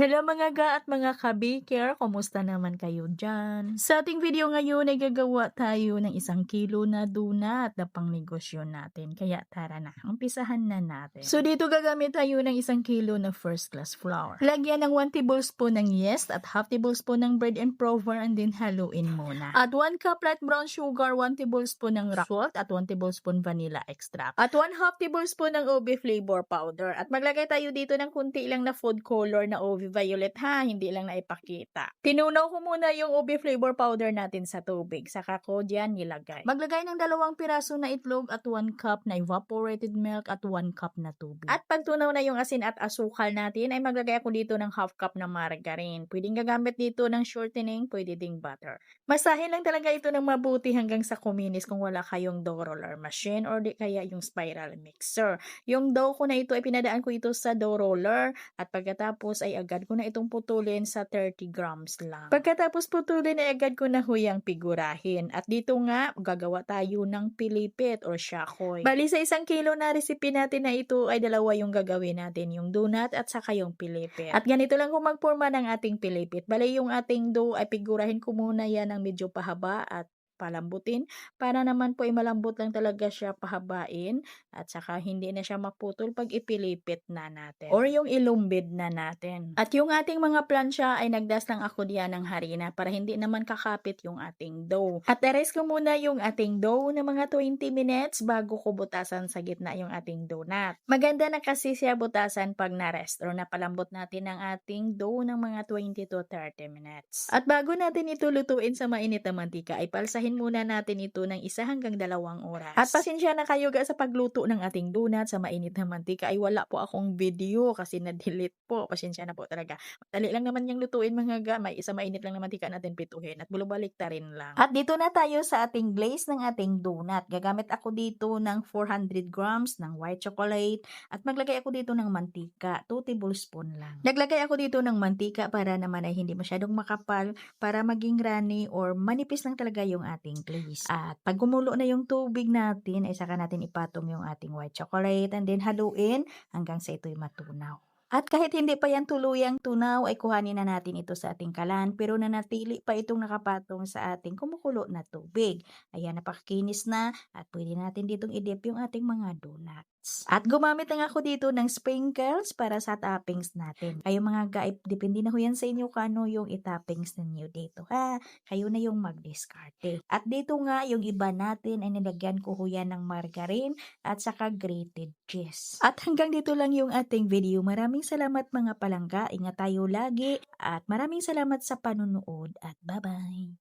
Hello mga ga at mga ka-baker, kumusta naman kayo dyan? Sa ating video ngayon ay gagawa tayo ng isang kilo na donut na pang negosyo natin. Kaya tara na, umpisahan na natin. So dito gagamit tayo ng isang kilo na first class flour. Lagyan ng 1 tablespoon ng yeast at half tablespoon ng bread and prover and then haluin muna. At 1 cup light brown sugar, 1 tablespoon ng rock salt at 1 tablespoon vanilla extract. At 1 half tablespoon ng OB flavor powder. At maglagay tayo dito ng kunti lang na food color na OB violet ha, hindi lang na ipakita. Tinunaw ko muna yung OB flavor powder natin sa tubig, saka ko diyan nilagay. Maglagay ng dalawang piraso na itlog at 1 cup na evaporated milk at 1 cup na tubig. At pag tunaw na yung asin at asukal natin, ay maglagay ako dito ng half cup na margarine. Pwedeng gagamit dito ng shortening, pwede ding butter. Masahin lang talaga ito ng mabuti hanggang sa kuminis kung wala kayong dough roller machine or di kaya yung spiral mixer. Yung dough ko na ito ay pinadaan ko ito sa dough roller at pagkatapos ay agad ko na itong putulin sa 30 grams lang. Pagkatapos putulin ay agad ko na huyang figurahin. At dito nga, gagawa tayo ng pilipit or shakoy. Bali sa isang kilo na recipe natin na ito ay dalawa yung gagawin natin, yung donut at saka yung pilipit. At ganito lang kung magporma ng ating pilipit. Bali yung ating dough ay figurahin ko muna yan ng medyo pahaba at palambutin para naman po ay malambot lang talaga siya pahabain at saka hindi na siya maputol pag ipilipit na natin or yung ilumbid na natin. At yung ating mga plansya ay nagdas lang ako diyan ng harina para hindi naman kakapit yung ating dough. At erase ko muna yung ating dough ng mga 20 minutes bago ko butasan sa gitna yung ating donut. Maganda na kasi siya butasan pag na-rest or napalambot natin ang ating dough ng mga 20 to 30 minutes. At bago natin ito lutuin sa mainit na mantika ay palsahin Pakuloyin muna natin ito ng isa hanggang dalawang oras. At pasensya na kayo ga sa pagluto ng ating donut sa mainit na mantika ay wala po akong video kasi na-delete po. Pasensya na po talaga. Madali lang naman yung lutuin mga ga. May isa mainit lang na mantika natin pituhin at bulubalik ta rin lang. At dito na tayo sa ating glaze ng ating donut. Gagamit ako dito ng 400 grams ng white chocolate at maglagay ako dito ng mantika. 2 tablespoon lang. Naglagay ako dito ng mantika para naman ay hindi masyadong makapal para maging runny or manipis lang talaga yung ating glaze. At pag gumulo na yung tubig natin, ay saka natin ipatong yung ating white chocolate and then haluin hanggang sa ito'y matunaw. At kahit hindi pa yan tuluyang tunaw, ay kuhanin na natin ito sa ating kalan. Pero nanatili pa itong nakapatong sa ating kumukulo na tubig. Ayan, napakakinis na at pwede natin ditong idip yung ating mga donuts. At gumamit na ako dito ng sprinkles para sa toppings natin. Kayo mga gaip, depende na ho yan sa inyo kano yung itoppings ninyo dito ha. Kayo na yung mag-discarte. At dito nga, yung iba natin ay nilagyan ko ho yan ng margarine at saka grated cheese. At hanggang dito lang yung ating video. Maraming salamat mga palangga. Ingat tayo lagi at maraming salamat sa panunood at bye-bye.